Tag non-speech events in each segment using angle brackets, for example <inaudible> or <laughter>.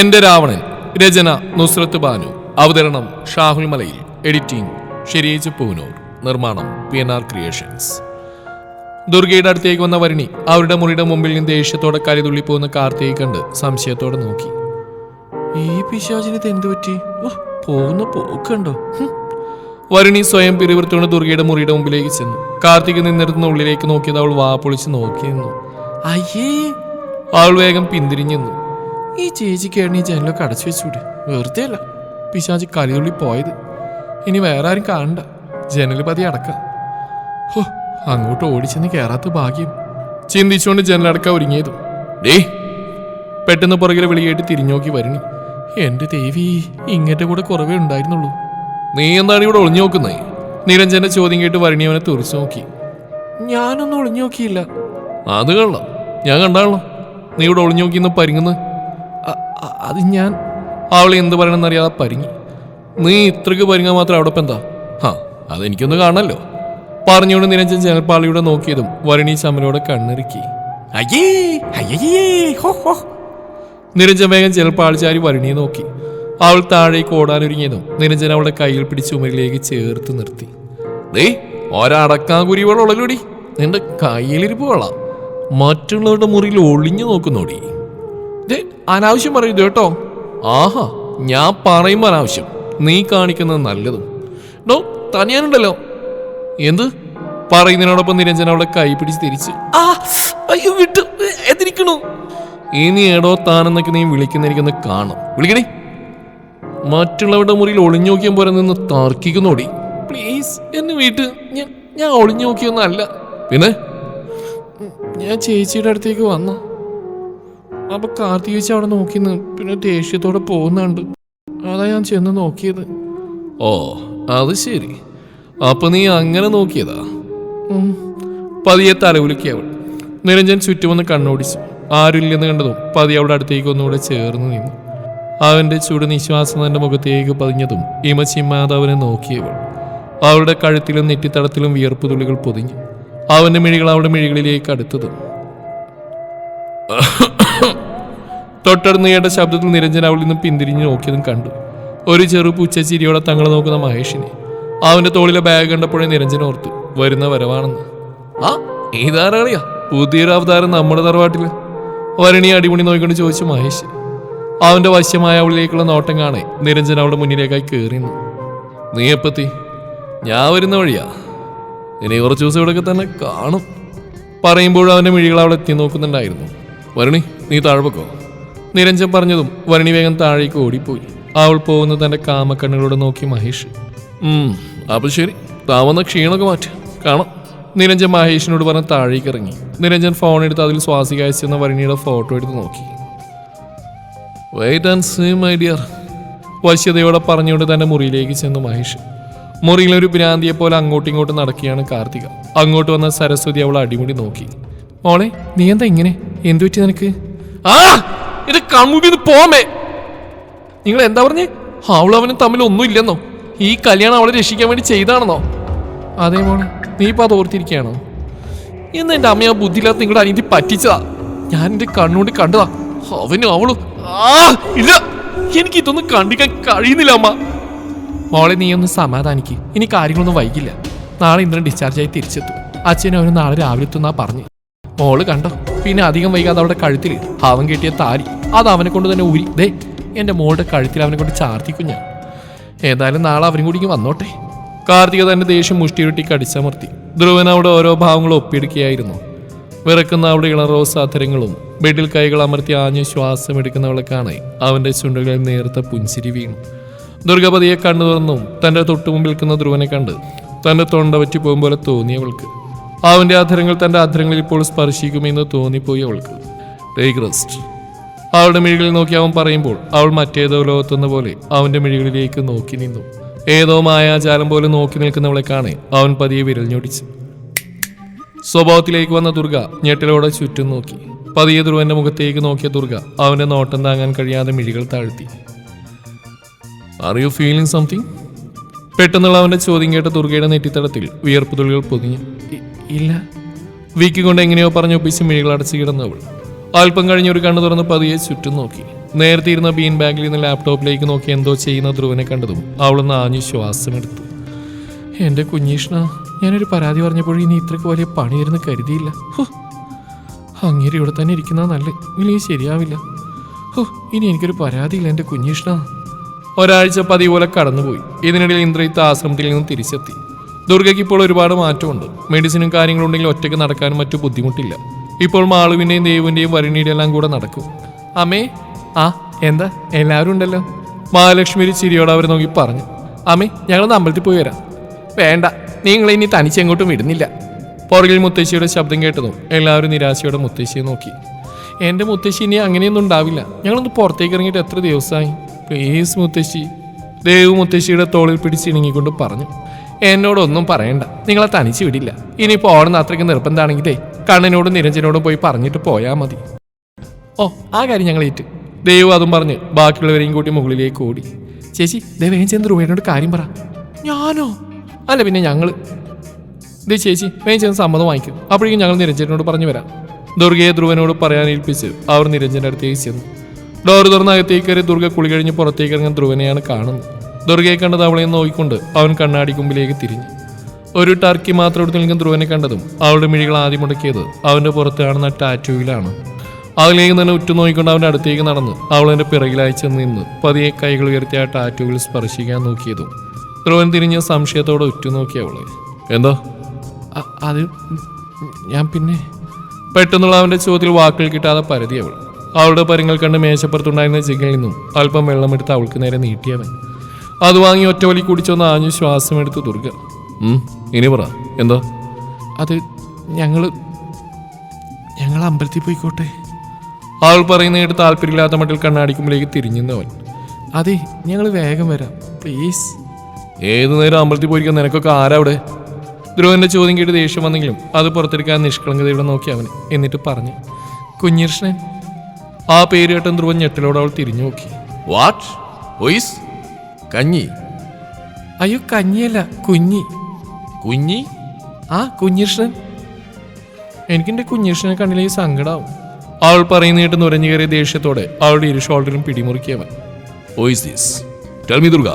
എന്റെ രാവണൻ രചന നുസ്രത്ത് ബാനു. അവതരണം ഷാഹുൽ മലയിൽ. എഡിറ്റിംഗ് ഷെരീജ് പൂനൂർ. നിർമ്മാണം പി എൻ ആർ ക്രിയേഷൻസ്. ദുർഗയുടെ അടുത്തേക്ക് വന്ന വരുണി അവരുടെ മുറിയുടെ മുമ്പിൽ നിന്ന് ദേഷ്യത്തോടെ കലിതുള്ളി പോകുന്ന കാർത്തിയെ കണ്ട് സംശയത്തോടെ നോക്കി. ഈ പിശാചിന് എന്തു പറ്റി? പോകുന്ന പോക്കുണ്ടോ വരുണി സ്വയം പിരിവൃത്തോണ്ട് ദുർഗയുടെ മുറിയുടെ മുമ്പിലേക്ക് ചെന്നു. കാർത്തിക് നിന്നിരുന്ന ഉള്ളിലേക്ക് നോക്കിയത് അവൾ വാ പൊളിച്ച് നോക്കിയിരുന്നു അയ്യേ. അവൾ വേഗം പിന്തിരിഞ്ഞു നിന്നു. ഈ ചേച്ചിക്കേണ് ഈ ജനലൊക്കെ അടച്ചു വെച്ചൂടെ? വെറുതെ അല്ല പിശാചി കലിതുള്ളി പോയത്. ഇനി വേറെ ആരും കാണണ്ട. ജനൽ പതി അടക്കാം. ഹോ അങ്ങോട്ട് ഓടിച്ചെന്ന് കയറാത്ത ഭാഗ്യം. ചിന്തിച്ചുകൊണ്ട് ജനലടക്കം ഒരുങ്ങിയതും. ഡേ പെട്ടെന്ന് പുറകിലെ വിളിയായിട്ട് തിരിഞ്ഞോക്കി വരണി എന്റെ ദേവി ഇങ്ങന്റെ കൂടെ കുറവേ ഉണ്ടായിരുന്നുള്ളൂ. നീ എന്താണ് ഇവിടെ ഒളിഞ്ഞു നോക്കുന്നേ? നിരഞ്ജന്റെ ചോദ്യം കേട്ട് വരണി അവനെ തുറച്ചു നോക്കി. ഞാനൊന്നും ഒളിഞ്ഞു നോക്കിയില്ല. അത് കള്ളാം. ഞാൻ കണ്ടാണല്ലോ. നീ ഇവിടെ ഒളിഞ്ഞു നോക്കിയെന്ന് പരിങ്ങുന്നു അത് ഞാൻ അവൾ എന്ത് പറയണമെന്നറിയാതെ പരിങ്ങി. നീ ഇത്രക്ക് പരിങ്ങാൻ മാത്രം അവിടെ എന്താ? ഹാ അതെനിക്കൊന്ന് കാണല്ലോ പറഞ്ഞുകൊണ്ട് നിരഞ്ജൻ ജനൽപ്പാളിയുടെ നോക്കിയതും വരണി ചമ്മലോടെ കണ്ണിറുക്കി. അയ്യേ ഹോ ഹോ. നിരഞ്ജൻ വേഗം ജലപ്പാൾ ചാരി വരുണിയെ നോക്കി. അവൾ താഴേക്ക് ഓടാനൊരുങ്ങിയതും നിരഞ്ജൻ അവളുടെ കയ്യിൽ പിടിച്ച് ഉമരിലേക്ക് ചേർത്ത് നിർത്തി. ദേ ഒരടക്കാകുരിവളുള്ളൂടി നിന്റെ കയ്യിലിരിപ്പ് കൊള്ളാം. മറ്റുള്ളവരുടെ മുറിയിൽ ഒളിഞ്ഞു നോക്കുന്നോടി. അനാവശ്യം പറയരുത് കേട്ടോ. ആഹാ ഞാൻ പറയുമ്പോൾ അനാവശ്യം. നീ കാണിക്കുന്നത് നല്ലതും. ഡോ തനിയാനുണ്ടല്ലോ എന്ത്? പറയുന്നതിനോടൊപ്പം നിരഞ്ജൻ അവളെ കൈ പിടിച്ച് തിരിച്ച്. ആ അയ്യോ വിട്ടു എതിരിക്കണു. ഇനി എടോ താനെന്നൊക്കെ നീ വിളിക്കുന്നിരിക്കുന്ന കാണും കാണാം വിളിക്കണേ മറ്റുള്ളവരുടെ മുറിയിൽ ഒളിഞ്ഞു നോക്കിയാൽ പോലെ നിന്ന് തർക്കിക്കുന്നോടി. പ്ലീസ് എന്നെ വീട്ട്. ഞാൻ ഞാൻ ഒളിഞ്ഞു നോക്കിയൊന്നല്ല. പിന്നെ? ഞാൻ ചേച്ചിയുടെ അടുത്തേക്ക് വന്ന അപ്പൊ കാർത്തിക ചേച്ചി അവിടെ നോക്കിന്ന്. പിന്നെ ദേഷ്യത്തോടെ പോകുന്നുണ്ട്. അതാ ഞാൻ ചെന്ന് നോക്കിയത്. ഓ അത് ശരി. അപ്പൊ നീ അങ്ങനെ നോക്കിയതാ. പതിയെ തലകുലുക്കി അവൾ. നിരഞ്ജൻ ചുറ്റുമൊന്ന് കണ്ണോടിച്ചു. ആരുമില്ലെന്ന് കണ്ടതും പതി അവളുടെ അടുത്തേക്ക് ഒന്നുകൂടെ ചേർന്ന് നിന്നു. അവന്റെ ചൂട് നിശ്വാസം തന്റെ മുഖത്തേക്ക് പതിഞ്ഞതും ഇമച്ചി മാതാവിനെ നോക്കിയവൾ. അവളുടെ കഴുത്തിലും നെറ്റിത്തടത്തിലും വിയർപ്പ് തുള്ളികൾ പൊതിഞ്ഞു. അവന്റെ മിഴികൾ അവളുടെ മിഴികളിലേക്ക് അടുത്തതും. തൊട്ടടുന്ന് കേട്ട ശബ്ദത്തിൽ നിരഞ്ജൻ അവളിൽ നിന്ന് പിന്തിരിഞ്ഞ് നോക്കിയതും കണ്ടു. ഒരു ചെറു പുച്ചച്ചിരിയോടെ തങ്ങളെ നോക്കുന്ന മഹേഷിനെ. അവന്റെ തോളിലെ ബാഗ് കണ്ടപ്പോഴേ നിരഞ്ജൻ ഓർത്തു വരുന്ന വരവാണെന്ന്. ആ ഇതാരറിയാ പുതിയൊരു അവതാരം നമ്മുടെ തറവാട്ടിൽ. വരണി അടിമുടി നോക്കിക്കൊണ്ട് ചോദിച്ചു മഹേഷ്. അവന്റെ വശ്യമായ അവളിലേക്കുള്ള നോട്ടം കാണെ നിരഞ്ജൻ അവളുടെ മുന്നിലേക്കായി കയറി നീ എപ്പത്തി? ഞാൻ വരുന്ന വഴിയാ. ഇനി കുറച്ച് ദിവസം ഇവിടെയൊക്കെ തന്നെ കാണും. പറയുമ്പോൾ അവന്റെ മിഴികൾ അവളെത്തി നോക്കുന്നുണ്ടായിരുന്നു. വരണി നീ താഴ്വക്കോ നിരഞ്ജൻ പറഞ്ഞതും വരണി വേഗം താഴേക്ക് ഓടിപ്പോയി. അവൾ പോകുന്ന തന്റെ കാമക്കണ്ണുകളോട് നോക്കി മഹേഷ്. അപ്പൊ ശരി. താമന്ന ക്ഷീണമൊക്കെ മാറ്റി. കാണാം. നിരഞ്ജൻ മഹേഷിനോട് പറഞ്ഞ് താഴേക്ക് ഇറങ്ങി. നിരഞ്ജൻ ഫോൺ എടുത്ത് അതിൽ സ്വാസിക അയച്ചെന്ന വരണിയുടെ ഫോട്ടോ എടുത്ത് നോക്കി. Wait and see my dear വശ്യതയോടെ പറഞ്ഞുകൊണ്ട് തന്റെ മുറിയിലേക്ക് ചെന്നു മഹേഷ്. മുറിയിലൊരു ഭ്രാന്തിയെ പോലെ അങ്ങോട്ടും ഇങ്ങോട്ടും നടക്കുകയാണ് കാർത്തിക. അങ്ങോട്ട് വന്ന സരസ്വതി അവൾ അടിമുടി നോക്കി. മോളെ നീ എന്താ ഇങ്ങനെ? എന്തു പറ്റി നിനക്ക്? ആ! ഇത് കൺമുമ്പിന്ന് പോമേ. നിങ്ങൾ എന്താ പറഞ്ഞേ? അവളും അവനും തമ്മിൽ ഒന്നും ഇല്ലെന്നോ ഈ കല്യാണം അവളെ രക്ഷിക്കാൻ വേണ്ടി ചെയ്താണെന്നോ? അതേ മോളെ നീ ഇപ്പൊ അത് ഓർത്തിരിക്കുകയാണോ? ഇന്ന് എന്റെ അമ്മ ആ ബുദ്ധിയില്ലാത്ത നിങ്ങളുടെ അനിയത്തി പറ്റിച്ചതാ. ഞാൻ എന്റെ കണ്ണുകൊണ്ട് കണ്ടതാ. അവനും അവളും ആ ഇല്ല. എനിക്ക് ഇതൊന്നും കണ്ടിക്കാൻ കഴിയുന്നില്ല അമ്മ. മോളെ നീ ഒന്ന് സമാധാനിക്ക്. ഇനി കാര്യങ്ങളൊന്നും വൈകില്ല. നാളെ ഇന്ദ്രൻ ഡിസ്ചാർജ് ആയി തിരിച്ചെത്തും. അച്ഛനും അവനും നാളെ രാവിലെ എത്തുന്നാ പറഞ്ഞു. മോൾ കണ്ടോ? പിന്നെ അധികം വൈകാതെ അവളുടെ കഴുത്തിൽ അവൻ കെട്ടിയ താരി. അത് അവനെ കൊണ്ട് തന്നെ ഊരി. ദേ എന്റെ മോളുടെ കഴുത്തിൽ അവനെ കൊണ്ട് ചാർത്തിക്കും ഞാൻ ഏതായാലും നാളെ അവരും കൂടി വന്നോട്ടെ. കാർത്തിക തന്റെ ദേഷ്യം മുഷ്ടിയുരുട്ടി കടിച്ചമർത്തി. ധ്രുവൻ അവിടെ ഓരോ ഭാവങ്ങളും ഒപ്പിയെടുക്കുകയായിരുന്നു. വിറക്കുന്ന അവിടെ ഇളറോസ് അധരങ്ങളും ബെഡിൽ കൈകൾ അമർത്തി ആഞ്ഞ് ശ്വാസം എടുക്കുന്നവളെ കാണാൻ അവന്റെ ചുണ്ടുകളിൽ നേർത്ത പുഞ്ചിരി വീണു. ദുർഗപതിയെ കണ്ണു തുറന്നും തന്റെ തൊട്ടുമുമ്പിൽ നിൽക്കുന്ന ധ്രുവനെ കണ്ട് തന്റെ തൊണ്ട പറ്റി പോകും പോലെ തോന്നി അവന്റെ അധരങ്ങൾ തന്റെ അധരങ്ങളിൽ ഇപ്പോൾ സ്പർശിക്കുമെന്ന് തോന്നിപ്പോയി അവൾക്ക്. റെസ്റ്റ് അവളുടെ മിഴികളിൽ നോക്കി അവൻ പറയുമ്പോൾ അവൾ മറ്റേതോ ലോകത്തെന്ന പോലെ അവന്റെ മിഴികളിലേക്ക് നോക്കി നിന്നു. ഏതോ മായാജാലം പോലെ നോക്കി നിൽക്കുന്നവളെ കാണെ അവൻ പതിയെ വിരൽ ഞൊടിച്ചു. സ്വഭാവത്തിലേക്ക് വന്ന ദുർഗ ഞെട്ടലോടെ ചുറ്റും നോക്കി. പതിയെ ധ്രുവന്റെ മുഖത്തേക്ക് നോക്കിയ ദുർഗ അവന്റെ നോട്ടം താങ്ങാൻ കഴിയാതെ മിഴികൾ താഴ്ത്തി. ആർ യു ഫീലിംഗ് സംതിങ് പെട്ടെന്നുള്ള അവന്റെ ചോദ്യം കേട്ട ദുർഗയുടെ നെറ്റിത്തടത്തിൽ വിയർപ്പ് തുള്ളികൾ പൊതിഞ്ഞു. "ഇ- ഇല്ല. വീക്ക് കൊണ്ട് എങ്ങനെയോ പറഞ്ഞു ഒപ്പിച്ച് മിഴികൾ അടച്ചു കിടന്നവൾ അല്പം കഴിഞ്ഞ് ഒരു കണ്ണു തുറന്ന് പതിയെ ചുറ്റും നോക്കി. നേരത്തെ ഇരുന്ന ബീൻ ബാഗിൽ നിന്ന് ലാപ്ടോപ്പിലേക്ക് നോക്കി എന്തോ ചെയ്യുന്ന ധ്രുവനെ കണ്ടതും അവളൊന്ന് ആഞ്ഞു ശ്വാസമെടുത്തു. എന്റെ കുഞ്ഞീഷ്ണ ഞാനൊരു പരാതി പറഞ്ഞപ്പോഴും ഇനി ഇത്രയ്ക്ക് വലിയ പണിയായിരുന്നു കരുതിയില്ല. അങ്ങേര് ഇവിടെ തന്നെ ഇരിക്കുന്ന നല്ല ഇല്ലെങ്കിൽ ശരിയാവില്ല. ഹോ. ഇനി എനിക്കൊരു പരാതിയില്ല എന്റെ കുഞ്ഞീഷ്ണ. ഒരാഴ്ച പതിപോലെ പോലെ കടന്നുപോയി. ഇതിനിടയിൽ ഇന്ദ്രയിത്ത് ആശ്രമത്തിൽ നിന്നും തിരിച്ചെത്തി. ദുർഗയ്ക്ക് ഇപ്പോൾ ഒരുപാട് മാറ്റമുണ്ട്. മെഡിസിനും കാര്യങ്ങളും ഉണ്ടെങ്കിൽ ഒറ്റയ്ക്ക് നടക്കാനും മറ്റു ബുദ്ധിമുട്ടില്ല. ഇപ്പോൾ മാളുവിന്റെയും ദേവിന്റെയും വരുണിയുടെയും എല്ലാം കൂടെ നടക്കും. അമ്മേ ആ എന്താ? എല്ലാവരും ഉണ്ടല്ലോ. മഹാലക്ഷ്മി ഒരു ചിരിയോടെ അവർ നോക്കി പറഞ്ഞു. അമ്മേ ഞങ്ങളൊന്ന് അമ്പലത്തിൽ പോയി വരാം. വേണ്ട നിങ്ങൾ ഇനി തനിച്ച് എങ്ങോട്ടും വിടുന്നില്ല. പുറകിൽ മുത്തശ്ശിയുടെ ശബ്ദം കേട്ടതും എല്ലാവരും നിരാശയോടെ മുത്തശ്ശിയെ നോക്കി. എന്റെ മുത്തശ്ശി ഇനി അങ്ങനെയൊന്നും ഉണ്ടാവില്ല. ഞങ്ങളൊന്ന് പുറത്തേക്ക് ഇറങ്ങിയിട്ട് എത്ര ദിവസമായി? പ്ലീസ് മുത്തശ്ശി. ദേവ് മുത്തശ്ശിയുടെ തോളിൽ പിടിച്ച് ഇണങ്ങിക്കൊണ്ട് പറഞ്ഞു. എന്നോടൊന്നും പറയണ്ട. നിങ്ങളെ തനിച്ച് വിടില്ല. ഇനിയിപ്പോൾ ഓടുന്ന അത്രയ്ക്ക് നിർബന്ധമാണെങ്കിലേ കണ്ണനോടും നിരഞ്ജനോടും പോയി പറഞ്ഞിട്ട് പോയാൽ മതി. ഓ ആ കാര്യം ഞങ്ങൾ ഏറ്റു. ദൈവം അതും പറഞ്ഞ് ബാക്കിയുള്ളവരെയും കൂട്ടി മുകളിലേക്ക് ഓടി. ചേച്ചി ദൈവം ചെന്ന് വേണോട് കാര്യം പറ. ഞാനോ? അല്ല പിന്നെ ഞങ്ങൾ ദേ ചേച്ചി വേഗം ചെന്ന് സമ്മതം വാങ്ങിക്കും. അപ്പോഴേക്കും ഞങ്ങൾ നിരഞ്ജനോട് പറഞ്ഞു വരാം. ദുർഗയെ ധ്രുവനോട് പറയാൻ ഏൽപ്പിച്ച് അവർ നിരഞ്ജന്റെ അടുത്തേക്ക് ചെന്നു. ഡോർ തുറന്ന് അകത്തേക്ക് കയറി ദുർഗ കുളി കഴിഞ്ഞ് പുറത്തേക്ക് ഇറങ്ങാൻ ധ്രുവനെയാണ് കാണുന്നത്. ദുർഗയെ കണ്ടത് അവളെ നോക്കിക്കൊണ്ട് അവൻ കണ്ണാടി കുമ്പിലേക്ക് തിരിഞ്ഞു. ഒരു ടർക്കി മാത്രം എടുത്ത് നിൽക്കുന്ന ധ്രുവനെ കണ്ടതും അവളുടെ മിഴികൾ ആദ്യം മുടക്കിയത് അവന്റെ പുറത്ത് കാണുന്ന ടാറ്റൂയിലാണ് അതിലേക്ക് തന്നെ ഉറ്റുനോക്കിക്കൊണ്ട് അവന്റെ അടുത്തേക്ക് നടന്ന് അവൾ എന്റെ പിറകിലായി ചെന്ന് നിന്ന് പതിയെ കൈകൾ ഉയർത്തി ആ ടാറ്റൂവിൽ സ്പർശിക്കാൻ നോക്കിയതും ധ്രുവൻ തിരിഞ്ഞ സംശയത്തോടെ ഉറ്റുനോക്കി അവളെ. എന്താ? അത് ഞാൻ പിന്നെ പെട്ടെന്നുള്ള അവന്റെ ചോദ്യത്തിൽ വാക്കുകൾ കിട്ടാതെ പരതി അവൾ. അവളുടെ പരങ്ങൾ കണ്ട് മേശപ്പുറത്തുണ്ടായിരുന്ന ജിഗിൽ നിന്നും അല്പം വെള്ളമെടുത്ത് അവൾക്ക് നേരെ നീട്ടിയവൻ. അത് വാങ്ങി ഒറ്റവലി കുടിച്ചൊന്ന് ആഞ്ഞു ശ്വാസമെടുത്ത് ദുർഗ. ഉം, ഇനി പറ എന്താ? അത് ഞങ്ങൾ ഞങ്ങൾ അമ്പലത്തിൽ പോയിക്കോട്ടെ. ആൾ പറയുന്ന കേട്ട് താല്പര്യമില്ലാത്ത മട്ടിൽ കണ്ണാടിക്കുമ്പോഴേക്ക് തിരിഞ്ഞവൻ അതെ ഞങ്ങൾ വേഗം വരാം പ്ലീസ്. ഏത് നേരം അമ്പലത്തിൽ പോയിരിക്കാൻ നിനക്കൊക്കെ ആരാ അവിടെ? ധ്രുവന്റെ ചോദ്യം കേട്ട് ദേഷ്യം വന്നെങ്കിലും അത് പുറത്തെടുക്കാൻ നിഷ്കളങ്കതയോടെ നോക്കി അവന് എന്നിട്ട് പറഞ്ഞു കുഞ്ഞികൃഷ്ണൻ ആ പേര് കേട്ടൻ ധ്രുവൻ ഞെട്ടിലോട് അവൾ തിരിഞ്ഞു നോക്കി. വാട്ട് വോയിസ് കഞ്ഞി? അയ്യോ കഞ്ഞിയല്ല കുഞ്ഞി. കുഞ്ഞി? ആ കുഞ്ഞികൃഷ്ണൻ. എനിക്കെന്റെ കുഞ്ഞിഷ്ണനെ കണ്ണിലേ സങ്കടാവും. അവൾ പറയുന്ന കേട്ട് നുരഞ്ഞു കയറിയ ദേഷ്യത്തോടെ അവളുടെ ഇരു ഷോൾഡറും പിടിമുറുക്കിയവൻ. This tell me Durga.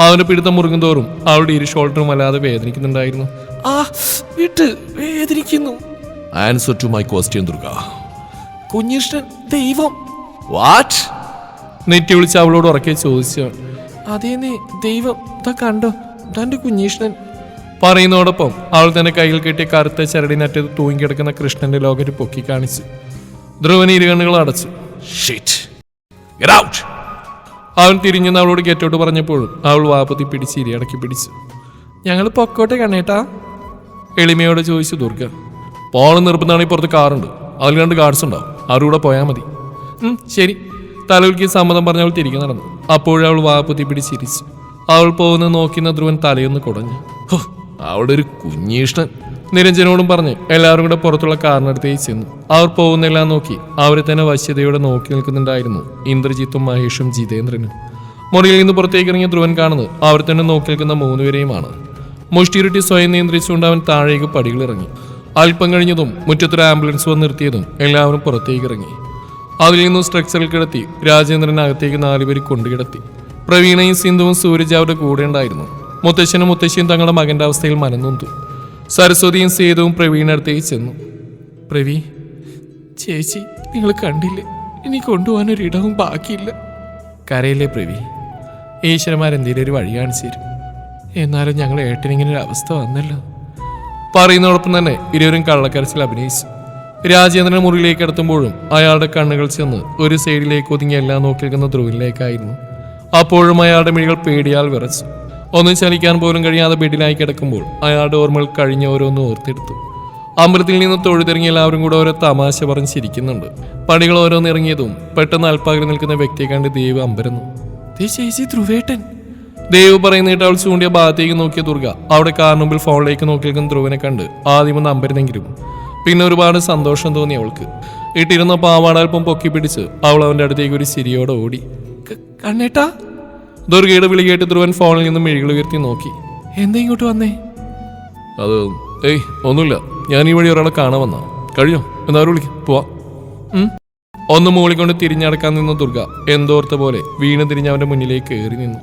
അവന്റെ പിടുത്തം മുറുകും തോറും അവളുടെ ഇരു ഷോൾഡറും അല്ലാതെ വേദനിക്കുന്നുണ്ടായിരുന്നു. ആ വിട്ട് വേദനിക്കുന്നു. Answer to my question Durga. കുഞ്ഞിഷ്ണൻ ദൈവം. വാട്ട് നെറ്റി വിളിച്ച് അവളോട് ഉറക്കെ ചോദിച്ചു അതേന്നെ ദൈവം ഇതാ കണ്ടോ? തന്റെ കുഞ്ഞീഷ്ണൻ. പറയുന്നതോടൊപ്പം അവൾ തന്നെ കയ്യിൽ കെട്ടിയ കറുത്ത ചരടിനറ്റത്ത് തൂങ്ങിക്കിടക്കുന്ന കൃഷ്ണന്റെ ലോകറ്റ് പൊക്കി കാണിച്ചു ധ്രുവന് ഇരുകണ്ണുകൾ അടച്ചു. ഷിറ്റ്! അവൻ തിരിഞ്ഞെന്ന് അവളോട് ഗെറ്റോട്ട് പറഞ്ഞപ്പോഴും അവൾ വാപ്പത്തി പിടിച്ച് ഇരിയടക്കി പിടിച്ചു. ഞങ്ങൾ പൊക്കോട്ടെ കണ്ണേട്ടാ. എളിമയോട് ചോദിച്ചു ദുർഗ പോണം നിർബന്ധമാണെങ്കിൽ പുറത്ത് കാറുണ്ട്. അതിൽ രണ്ട് ഗാർഡ്സ് ഉണ്ടാവും. അവരുടെ കൂടെ പോയാൽ മതി ശരി. തലവിൽക്ക് സമ്മതം പറഞ്ഞ അവൾ തിരികെ നടന്നു. അപ്പോഴവൾ വാപ്പുതി പിടി ചിരിച്ചു. അവൾ പോകുന്നത് നോക്കുന്ന ധ്രുവൻ തലയൊന്ന് കുടഞ്ഞു. അവിടെ ഒരു കുഞ്ഞീഷ്ണൻ നിരഞ്ജനോടും പറഞ്ഞ് എല്ലാവരും കൂടെ പുറത്തുള്ള കാറിനടുത്തേക്ക് ചെന്നു. അവർ പോകുന്നെല്ലാം നോക്കി. അവരെ തന്നെ വശ്യതയോടെ നോക്കി നിൽക്കുന്നുണ്ടായിരുന്നു. ഇന്ദ്രജിത്തും മഹേഷും ജിതേന്ദ്രനും. മുറിയിൽ നിന്ന് പുറത്തേക്ക് ഇറങ്ങിയ ധ്രുവൻ കാണുന്നത് അവർ തന്നെ നോക്കി നിൽക്കുന്ന മൂന്നുപേരെയുമാണ്. മുഷ്ടിരുട്ടി സ്വയം നിയന്ത്രിച്ചുകൊണ്ട് അവൻ താഴേക്ക് പടികളിറങ്ങി. അല്പം കഴിഞ്ഞതും മുറ്റത്തൊരു ആംബുലൻസ് വന്ന് നിർത്തിയതും എല്ലാവരും പുറത്തേക്ക് ഇറങ്ങി. അതിൽ നിന്നും സ്ട്രക്ചറിൽ കിടത്തി രാജേന്ദ്രൻ അകത്തേക്ക് കൊണ്ടു കൊണ്ടുകിടത്തി പ്രവീണയും സിന്ധുവും സൂരജ് അവരുടെ കൂടെ ഉണ്ടായിരുന്നു. മുത്തശ്ശനും മുത്തശ്ശിയും തങ്ങളുടെ മകന്റെ അവസ്ഥയിൽ മനന്നുന്തു സരസ്വതിയും സേതുവും പ്രവീണടുത്തേക്ക് ചെന്നു. പ്രവീ ചേച്ചി നിങ്ങൾ കണ്ടില്ലേ. ഇനി കൊണ്ടുപോകാൻ ഒരിടവും ബാക്കിയില്ല. കരയില്ലേ പ്രവി? ഈശ്വരന്മാരെന്തേലും ഒരു വഴി കാണിച്ചു തരും. എന്നാലും ഞങ്ങൾ ഏട്ടനിങ്ങനെ ഒരു അവസ്ഥ വന്നല്ലോ. പറയുന്നതോടൊപ്പം തന്നെ ഇരുവരും കള്ളക്കരച്ചിൽ അഭിനയിച്ചു. രാജേന്ദ്രൻ മുറിയിലേക്ക് എത്തുമ്പോഴും അയാളുടെ കണ്ണുകൾ ചെന്ന് ഒരു സൈഡിലേക്ക് ഒതുങ്ങി എല്ലാം നോക്കി നിൽക്കുന്ന ധ്രുവിലേക്കായിരുന്നു അപ്പോഴും അയാളുടെ മിഴികൾ പേടിയാൽ വിറച്ചു. ഒന്നും ചലിക്കാൻ പോലും കഴിയാതെ ബെഡിലായി കിടക്കുമ്പോൾ അയാളുടെ ഓർമ്മകൾ കഴിഞ്ഞ ഓരോന്ന് ഓർത്തെടുത്തു. അമൃതിൽ നിന്ന് തൊഴുതിറങ്ങി എല്ലാവരും കൂടെ ഓരോ തമാശ പറഞ്ഞ് ചിരിക്കുന്നുണ്ട്. പണികൾ ഓരോന്ന് ഇറങ്ങിയതും പെട്ടെന്ന് അൽപ്പാകരം നിൽക്കുന്ന വ്യക്തിയെ കണ്ട് ദേവ് അമ്പരന്നു. "ദേ ചേച്ചി ധ്രുവേട്ടൻ. ദേവ് പറയുന്നിട്ട് അവൾ ചൂണ്ടിയ ഭാഗത്തേക്ക് നോക്കിയ ദുർഗ അവിടെ കാറിനുമ്പിൽ ഫോണിലേക്ക് നോക്കി നിൽക്കുന്ന ധ്രുവനെ കണ്ട് ആദ്യം ഒന്ന് അമ്പരുന്നെങ്കിലും പിന്നെ ഒരുപാട് സന്തോഷം തോന്നി അവൾക്ക്. ഇട്ടിരുന്ന പാവാടൽപ്പം പൊക്കി പിടിച്ച് അവൾ അവന്റെ അടുത്തേക്ക് ഒരു ചിരിയോടെ ഓടി. "ക- കണ്ണേട്ടാ? ദുർഗയുടെ വിളി കേട്ട് ധ്രുവൻ ഫോണിൽ നിന്ന് മിഴികൾ ഉയർത്തി നോക്കി. എന്താ ഇങ്ങോട്ട് വന്നേ? അത് ഏയ് ഒന്നുമില്ല. ഞാൻ ഈ വഴി ഒരാളെ കാണാൻ വന്നാ. കഴിഞ്ഞോ? എന്നാരും വിളിക്കും? പോവാ. ഒന്ന് മൂളിക്കൊണ്ട് തിരിഞ്ഞടക്കാൻ നിന്ന ദുർഗ എന്തോർത്ത പോലെ വീണ് തിരിഞ്ഞ് അവന്റെ മുന്നിലേക്ക് കയറി നിന്നു.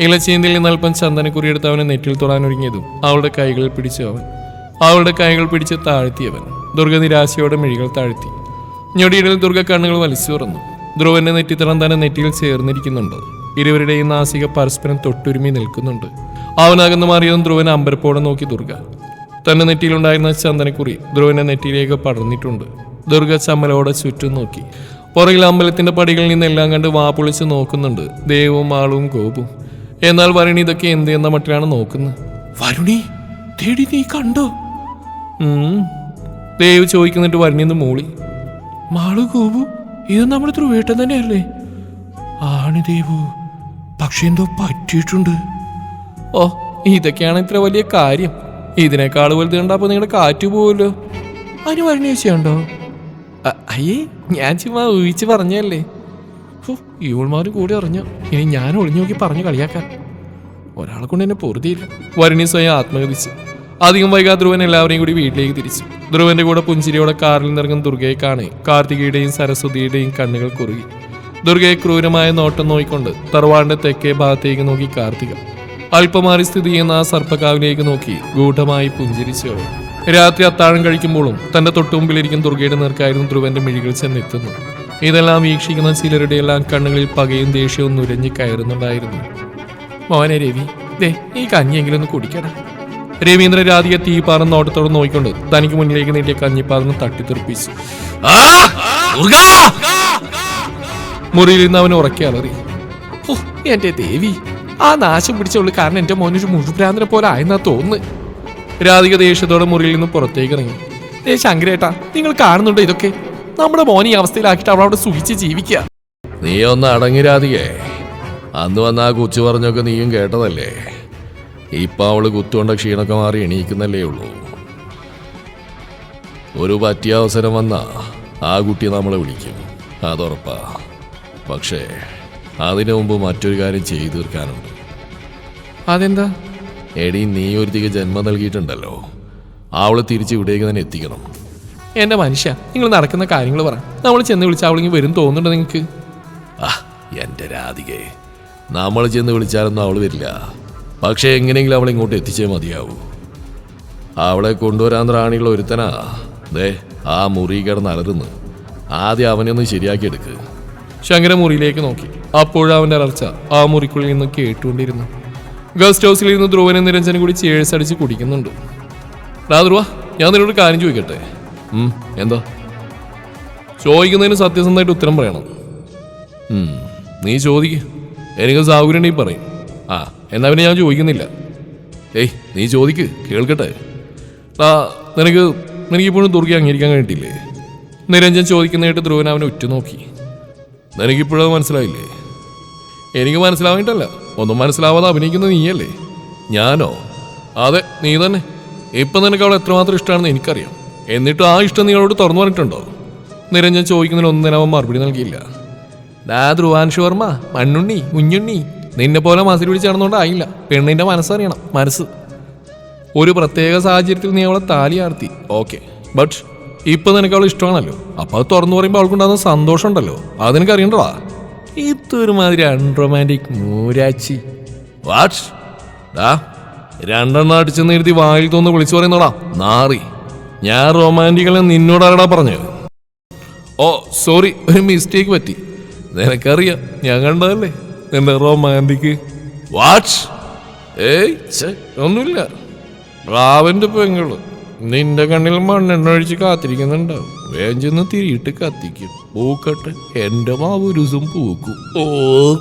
ഇളച്ചീന്തിൽ നിന്ന് അല്പം ചന്ദനക്കുറി എടുത്ത് അവനെ നെറ്റിൽ തൊടാൻ ഒരുങ്ങിയതും അവളുടെ കൈകളിൽ പിടിച്ചു അവൻ അവളുടെ കൈകൾ പിടിച്ച് താഴ്ത്തിയവൻ. ദുർഗ നിരാശയോടെ മിഴികൾ താഴ്ത്തി. ഞൊടിയിടയിൽ ദുർഗ കണ്ണുകൾ വലിച്ചു തുറന്നു. ധ്രുവന്റെ നെറ്റിത്തടം തന്നെ നെറ്റിയിൽ ചേർന്നിരിക്കുന്നുണ്ട്. ഇരുവരുടെയും നാസിക പരസ്പരം തൊട്ടുരുമി നിൽക്കുന്നുണ്ട്. അവനകന്നു മാറിയതും ധ്രുവൻ അമ്പരപ്പോടെ നോക്കി ദുർഗ. തന്റെ നെറ്റിയിലുണ്ടായിരുന്ന ചന്ദനക്കുറി ധ്രുവന്റെ നെറ്റിയിലേക്ക് പടർന്നിട്ടുണ്ട്. ദുർഗ ചമ്മലോടെ ചുറ്റും നോക്കി. പുറകിൽ അമ്പലത്തിന്റെ പടികളിൽ നിന്നെല്ലാം കണ്ട് വാപ്പൊളിച്ച് നോക്കുന്നുണ്ട്. ദേവും ആളും ഗോപും. എന്നാൽ വരുണി ഇതൊക്കെ എന്ത് എന്ന മട്ടിലാണ് നോക്കുന്നത്? വരുണി തേടി നീ കണ്ടോ. ദേവ് ചോദിക്കുന്നിട്ട് വരണിന്ന് മൂളി. മാളു ഗോപു ഇത് നമ്മുടെ ധ്രുവേട്ടൻ തന്നെയല്ലേ? ആണ് ദേവു പക്ഷെ എന്തോ പറ്റിയിട്ടുണ്ട്. ഓ ഇതൊക്കെയാണ് ഇത്ര വലിയ കാര്യം. ഇതിനേക്കാൾ വലുത് കണ്ടപ്പോ നിങ്ങളുടെ കാറ്റ് പോവല്ലോ. അതിന് വരണ ചേച്ചിയുണ്ടോ? അയ്യേ ഞാൻ ചുമ്മാ ഊഹിച്ച് പറഞ്ഞല്ലേ ഓ ഇവൾമാരും കൂടി അറിഞ്ഞു? ഇനി ഞാൻ ഒളിഞ്ഞു നോക്കി പറഞ്ഞു കളിയാക്കാൻ ഒരാളെ കൊണ്ട് എന്നെ പൊറുതിയില്ല. വരുണി സ്വയം ആത്മഹതിച്ചു അധികം വൈകാതെ ധ്രുവൻ എല്ലാവരെയും കൂടി വീട്ടിലേക്ക് തിരിച്ചു. ധ്രുവന്റെ കൂടെ പുഞ്ചിരിയോടെ കാറിൽ നിറങ്ങുന്ന ദുർഗയെ കാണേ. കാർത്തികയുടെയും സരസ്വതിയുടെയും കണ്ണുകൾ കുറുകി. ദുർഗയെ ക്രൂരമായ നോട്ടം നോക്കിക്കൊണ്ട് തറവാടിന്റെ തെക്കേ ഭാഗത്തേക്ക് നോക്കി കാർത്തിക. അല്പമാറി സ്ഥിതി ചെയ്യുന്ന ആ സർപ്പക്കാവിലേക്ക് നോക്കി ഗൂഢമായി പുഞ്ചിരിച്ചു രാത്രി അത്താഴം കഴിക്കുമ്പോഴും തന്റെ തൊട്ടുമുമ്പിലിരിക്കുന്ന ദുർഗയുടെ നേർക്കായിരുന്നു ധ്രുവന്റെ മിഴികൾ ചെന്നെത്തുന്നു. ഇതെല്ലാം വീക്ഷിക്കുന്ന ചിലരുടെ എല്ലാം കണ്ണുകളിൽ പകയും ദേഷ്യവും നുരഞ്ഞു കയറുന്നുണ്ടായിരുന്നു. മോനെ രവി ദേ ഈ കഞ്ഞിയെങ്കിലും ഒന്ന് കുടിക്കടാ. രവീന്ദ്ര രാധിക തീ പാറുന്ന നോട്ടത്തോടെ നോക്കിക്കൊണ്ട് തനിക്ക് മുന്നിലേക്ക് നീട്ടിയ കഞ്ഞിപ്പാറിന് തട്ടിത്തെറിപ്പിച്ചു. നിന്ന് അവൻ ഉറക്കി അലറി. എന്റെ ദേവി ആ നാശം പിടിച്ചുള്ളു കാരണം എന്റെ മോനൊരു മുഴുപ്രാന്തനെ പോലെ ആയെന്നാ തോന്നുന്നു. രാധിക ദേഷ്യത്തോടെ മുറിയിൽ നിന്ന് പുറത്തേക്ക് ഇറങ്ങി. ദേ ശങ്കരേട്ടാ നിങ്ങൾ കാണുന്നുണ്ടോ ഇതൊക്കെ? നമ്മുടെ മോനെ ഈ അവസ്ഥയിലാക്കിയിട്ട് അവൾ അവിടെ സുഖിച്ച് ജീവിക്കുക നീ ഒന്ന് അടങ്ങി രാധികേ. അന്ന് വന്ന ആ കൊച്ചു പറഞ്ഞൊക്കെ നീയും കേട്ടതല്ലേ? ഇപ്പൊ അവൾ കുത്തുകൊണ്ട ക്ഷീണൊക്കെ മാറി എണീക്കുന്നല്ലേ ഉള്ളൂ. ഒരു പറ്റിയ അവസരം വന്ന ആ കുട്ടി നമ്മളെ വിളിക്കും. അതുറപ്പാ. പക്ഷേ അതിനു മുമ്പ് മറ്റൊരു കാര്യം ചെയ്തു തീർക്കാനുണ്ട്. അതെന്താ? എടി നീ ഒരുത്തിക്ക് ജന്മം നൽകിയിട്ടുണ്ടല്ലോ. അവൾ തിരിച്ച് ഇവിടേക്ക് തന്നെ എത്തിക്കണം. എന്റെ മനുഷ്യ നിങ്ങൾ നടക്കുന്ന കാര്യങ്ങൾ പറ. നമ്മൾ ചെന്ന് വിളിച്ച അവളിങ്ങി വരും തോന്നുന്നുണ്ടോ നിങ്ങൾക്ക് ആ എന്റെ രാധികെ. നമ്മൾ ചെന്ന് വിളിച്ചാലൊന്നും അവൾ വരില്ല. പക്ഷേ എങ്ങനെയെങ്കിലും അവളെ ഇങ്ങോട്ട് എത്തിച്ചേ മതിയാവൂ. അവളെ കൊണ്ടുവരാൻ റാണിയുള്ള ഒരുത്തനാ. ദേ ആ മുറി കിടന്ന് അലറുന്നു ആദ്യം അവനെ ഒന്ന് ശരിയാക്കി എടുക്ക്. ശങ്കര മുറിയിലേക്ക് നോക്കി. അപ്പോഴവന്റെ അലർച്ച ആ മുറിക്കുള്ളിൽ നിന്ന് കേട്ടുകൊണ്ടിരുന്നു. ഗസ്റ്റ് ഹൗസിൽ ഇരുന്ന് ധ്രുവനും നിരഞ്ജനും കൂടി ചേഴ്സ് അടിച്ച് കുടിക്കുന്നുണ്ട്. ഡാ ധ്രുവ ഞാൻ നിന്നോട് കാര്യം ചോദിക്കട്ടെ? എന്താ? ചോദിക്കുന്നതിന് സത്യസന്ധമായിട്ട് ഉത്തരം പറയണം. നീ ചോദിക്കുക എനിക്ക് സൗകര്യം ഉണ്ടെങ്കിൽ പറയും. ആ എന്നാ പിന്നെ ഞാൻ ചോദിക്കുന്നില്ല. ഏയ് നീ ചോദിക്ക് കേൾക്കട്ടെ. ആ നിനക്ക് നിനക്കിപ്പോഴും ദുർഗ അംഗീകരിക്കാൻ കഴിഞ്ഞിട്ടില്ലേ? നിരഞ്ജൻ ചോദിക്കുന്നതായിട്ട് ധ്രുവൻ അവനെ ഉറ്റുനോക്കി. നിനക്കിപ്പോഴത് മനസ്സിലായില്ലേ? എനിക്ക് മനസ്സിലാവിട്ടല്ല ഒന്നും മനസ്സിലാവാതെ അഭിനയിക്കുന്നത് നീയല്ലേ? ഞാനോ? അതെ നീ തന്നെ. ഇപ്പം നിനക്ക് അവളെ എത്രമാത്രം ഇഷ്ടമാണെന്ന് എനിക്കറിയാം. എന്നിട്ട് ആ ഇഷ്ടം നീ അവളോട് തുറന്നു പറഞ്ഞിട്ടുണ്ടോ? നിരഞ്ജൻ ചോദിക്കുന്നതിന് ഒന്നും അവൻ മറുപടി നൽകിയില്ല. ദാ ധ്രുവാൻ വർമ്മ മണ്ണുണ്ണി കുഞ്ഞുണ്ണി നിന്നെ പോലെ മസിൽ പിടിച്ച് നടന്നുകൊണ്ടായില്ല പെണ്ണിന്റെ മനസ്സറിയണം മനസ്സ്. ഒരു പ്രത്യേക സാഹചര്യത്തിൽ നീ അവളെ താലിയാർത്തി ഓക്കെ. ബട്ട് ഇപ്പൊ നിനക്ക് അവൾ ഇഷ്ടമാണല്ലോ. അപ്പോൾ അത് തുറന്നു പറയുമ്പോൾ അവൾക്കുണ്ടാകുന്ന സന്തോഷം ഉണ്ടല്ലോ അത് നിനക്ക് അറിയണ്ടടാ. ഇതൊരുമാതിരി അൺറൊമാന്റിക് മൂരാച്ചി. വാട്ട് ഡാ രണ്ടെണ്ണം അടിച്ചെന്ന് എഴുതി വായിൽ തോന്ന് വിളിച്ചു പറയുന്നോടാ. നാറി. ഞാൻ റൊമാന്റിക്കലെ നിന്നോടാരടാ പറഞ്ഞു ഓ സോറി ഒരു മിസ്റ്റേക്ക് പറ്റി. നിനക്കറിയാം ഞാൻ കണ്ടതല്ലേ? നിന്റെ റൊമാന്റിക് വാട്ട് ഏയ് ഒന്നുമില്ല. റാവന്റെ പെങ്ങൾ നിന്റെ കണ്ണിൽ മണ്ണെണ്ണ ഒഴിച്ച് കാത്തിരിക്കുന്നുണ്ടാവും. വേഗം ചെന്ന് തിരിയിട്ട് കത്തിക്കും. പൂക്കട്ടെ എന്റെ മാവ് ഒരു പൂക്കും. ഓ.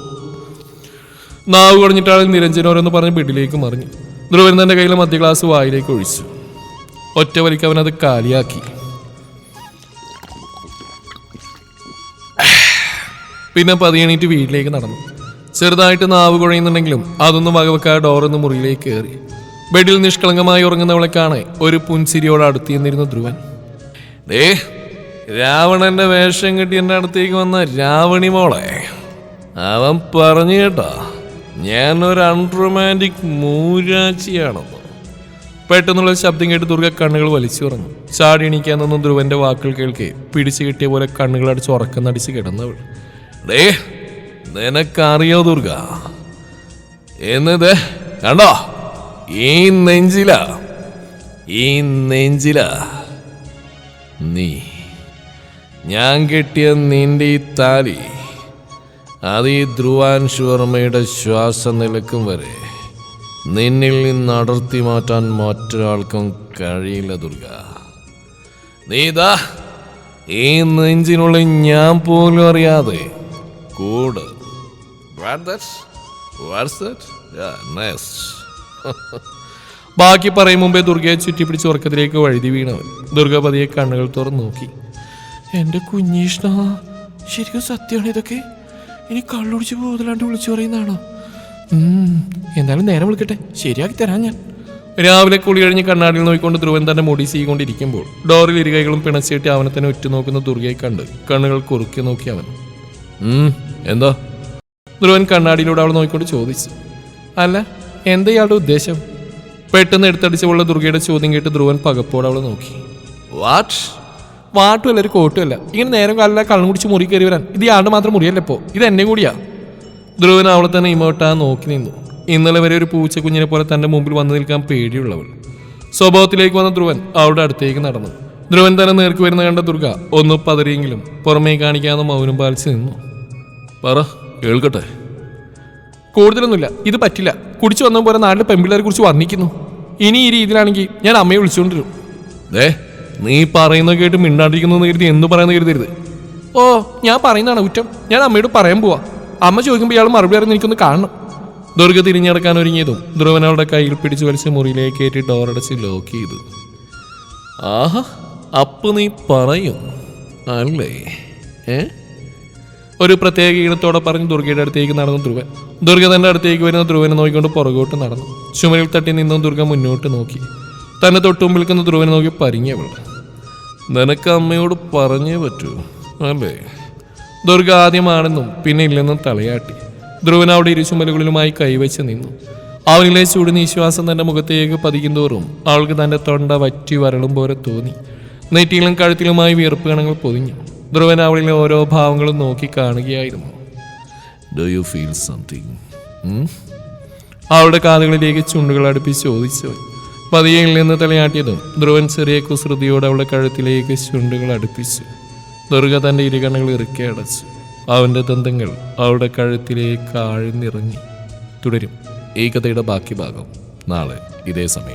നാവ് കുടഞ്ഞിട്ടാണ് നിരഞ്ജനോരെന്ന് പറഞ്ഞ് ബെഡിലേക്ക് മറിഞ്ഞു. ധ്രുവൻ തന്റെ കയ്യിലെ മധ്യ ഗ്ലാസ് വായിലേക്ക് ഒഴിച്ചു. ഒറ്റ വലിക്ക് അവനത് കാലിയാക്കി. പിന്നെ പതിയണീറ്റ് വീട്ടിലേക്ക് നടന്നു. ചെറുതായിട്ട് നാവ് കുഴയുന്നുണ്ടെങ്കിലും അതൊന്നും വകവെക്കാതെ ഡോറൊന്ന് മുറിയിലേക്ക് കയറി. ബെഡിൽ നിഷ്കളങ്കമായി ഉറങ്ങുന്നവളെ കാണെ ഒരു പുൻസിരിയോട് അടുത്തു നിന്നിരുന്നു ധ്രുവൻ. ഡേ രാവണന്റെ വേഷം കെട്ടി എന്റെ അടുത്തേക്ക് വന്ന രാവണി മോളെ അവൻ പറഞ്ഞു കേട്ടോ ഞാനൊരു അൺറൊമാന്റിക് മൂരാച്ചിയാണെന്ന്. പെട്ടെന്നുള്ള ശബ്ദം കേട്ട് ദുർഗ കണ്ണുകൾ വലിച്ചു പറഞ്ഞു ചാടി എണീക്കാൻ നിന്നും ധ്രുവന്റെ വാക്കുകൾ കേൾക്കെ പിടിച്ചു കിട്ടിയ പോലെ കണ്ണുകൾ അടിച്ച് ഉറക്കം നടിച്ച് കിടന്നവൾ. ഡേ നിനക്കറിയോ ദുർഗ? എന്നത് കണ്ടോ? ഈ നെഞ്ചില. ഈ നെഞ്ചില. നീ. ഞാൻ കെട്ടിയ നിന്റെ ഈ താലി അത് ഈ ധ്രുവാൻ ശുവർമ്മയുടെ ശ്വാസം നിലക്കും വരെ നിന്നിൽ നിന്ന് അടർത്തി മാറ്റാൻ മറ്റൊരാൾക്കും കഴിയില്ല ദുർഗ. നീതാ ഈ നെഞ്ചിനുള്ളിൽ ഞാൻ പോലും അറിയാതെ കൂട് <laughs> ബാക്കി പറയും മുമ്പേ ദുർഗയെ ചുറ്റിപ്പിടിച്ച് ഉറക്കത്തിലേക്ക് വഴുതി വീണവൻ. ദുർഗ പതിയെ കണ്ണുകൾ തുറന്നു നോക്കി. എന്റെ കുഞ്ഞീഷ്ണ ശരിക്കും സത്യമാണ് ഇതൊക്കെ. ഇനി കള്ളുടിച്ച് പോതലാണ്ട് വിളിച്ചു പറയുന്നതാണോ? എന്തായാലും നേരം വിളിക്കട്ടെ. ശരിയാക്കി തരാം ഞാൻ. രാവിലെ കുളി കഴിഞ്ഞ് കണ്ണാടിയിൽ നോക്കിക്കൊണ്ട് ധ്രുവൻ തന്നെ മുടി ചെയ്തുകൊണ്ടിരിക്കുമ്പോൾ ഡോറിൽ ഇരുകൈകളും പിണച്ചിട്ട് അവനെ തന്നെ ഉറ്റുനോക്കുന്ന ദുർഗയെ കണ്ട് കണ്ണുകൾ കുറുക്കി നോക്കി അവൻ. എന്താ? ധ്രുവൻ കണ്ണാടിയിലൂടെ അവൾ നോക്കിക്കൊണ്ട് ചോദിച്ചു. അല്ല എന്താ ഇയാളുടെ ഉദ്ദേശം? പെട്ടെന്ന് എടുത്തടിച്ചുള്ള ദുർഗയുടെ ചോദ്യം കേട്ട് ധ്രുവൻ പകപ്പോടെ അവളെ നോക്കി. വാട്ട് വാട്ടുമല്ല ഒരു കോട്ടുമല്ല ഇങ്ങനെ നേരം കാലില്ല കള്ളം കുടിച്ച് മുറി കയറി വരാൻ. ഇത് ഇയാളുടെ മാത്രം മുറിയല്ല ഇപ്പോൾ ഇത് എന്നെ കൂടിയാ? ധ്രുവൻ അവളെ തന്നെ ഇമോട്ടാ നോക്കി നിന്നു. ഇന്നലെ വരെ ഒരു പൂച്ച കുഞ്ഞിനെ പോലെ തന്റെ മുമ്പിൽ വന്നു നിൽക്കാൻ പേടിയുള്ളവൾ. സ്വഭാവത്തിലേക്ക് വന്ന ധ്രുവൻ അവളുടെ അടുത്തേക്ക് നടന്നു. ധ്രുവൻ തന്നെ നേർക്ക് വരുന്ന കണ്ട ദുർഗ ഒന്നും പതറിയെങ്കിലും പുറമേ കാണിക്കാതെ മൗനം പാലിച്ച് നിന്നു. പറ. കേൾക്കട്ടെ? കൂടുതലൊന്നുമില്ല. ഇത് പറ്റില്ല. കുടിച്ചു വന്ന പോലെ നാട്ടിലെ പെൺപിള്ളേരെ കുറിച്ച് വർണിക്കുന്നു. ഇനി ഈ രീതിയിലാണെങ്കിൽ ഞാൻ അമ്മയെ വിളിച്ചുകൊണ്ടിരും ദേ നീ പറയുന്ന കേട്ട് മിണ്ടാണ്ടിരിക്കുന്നു കരുതി എന്തു പറയുന്ന കരുതരുത്. ഓ ഞാൻ പറയുന്നതാണ് കുറ്റം. ഞാൻ അമ്മയോട് പറയാൻ പോവാ. അമ്മ ചോദിക്കുമ്പോൾ ഇയാൾ മറുപടി അറിഞ്ഞ് എനിക്കൊന്ന് കാണണം. ദുർഗ തിരിഞ്ഞടക്കാൻ ഒരുങ്ങിയതും ധ്രുവൻ അവളുടെ കയ്യിൽ പിടിച്ചു വലിച്ച് മുറിയിലേക്ക് കയറ്റി ഡോറടച്ച് ലോക്ക് ചെയ്തു. ആഹാ അപ്പ് നീ പറയും. അല്ലേ? ഏ? ഒരു പ്രത്യേക ഈണത്തോടെ പറഞ്ഞ് ദുർഗയുടെ അടുത്തേക്ക് നടന്നു ധ്രുവൻ. ദുർഗ തന്റെ അടുത്തേക്ക് വരുന്ന ധ്രുവനെ നോക്കിക്കൊണ്ട് പുറകോട്ട് നടന്നു. ചുമരിൽ തട്ടി നിന്നും ദുർഗ മുന്നോട്ട് നോക്കി. തന്നെ തൊട്ടും വിളിക്കുന്ന ധ്രുവനെ നോക്കി പരിങ്ങിയവൾ നിനക്ക് അമ്മയോട് പറഞ്ഞേ പറ്റൂ അല്ലേ? ദുർഗ ആദ്യമാണെന്നും പിന്നെ ഇല്ലെന്നും തലയാട്ടി. ധ്രുവൻ അവിടെ ഇരുചുമലുകളിലുമായി കൈവച്ച് നിന്നു. അവനിലെ ചൂടിന് വിശ്വാസം തന്റെ മുഖത്തേക്ക് പതിക്കും തോറും അവൾക്ക് തന്റെ തൊണ്ട വറ്റി വരളും പോലെ തോന്നി. നെറ്റിയിലും കഴുത്തിലുമായി വിയർപ്പ് കണങ്ങൾ പൊതിഞ്ഞു. ധ്രുവൻ അവളിലെ ഓരോ ഭാവങ്ങളും നോക്കി കാണുകയായിരുന്നു. ഡു യു ഫീൽ സംതിങ് അവളുടെ കാതുകളിലേക്ക് ചുണ്ടുകൾ അടുപ്പിച്ച് ചോദിച്ചു. പതിയിൽ നിന്ന് തലയാട്ടിയതും ധ്രുവൻ ചെറിയ കുസൃതിയോടെ അവളുടെ കഴുത്തിലേക്ക് ചുണ്ടുകൾ അടുപ്പിച്ചു. ദുർഗ തന്റെ ഇരുകണ്ണുകൾ ഇറുക്കി അടച്ചു. അവന്റെ ദന്തങ്ങൾ അവളുടെ കഴുത്തിലേക്ക് ആഴ്ന്നിറങ്ങി. തുടരും. ഈ കഥയുടെ ബാക്കി ഭാഗം നാളെ ഇതേ സമയം.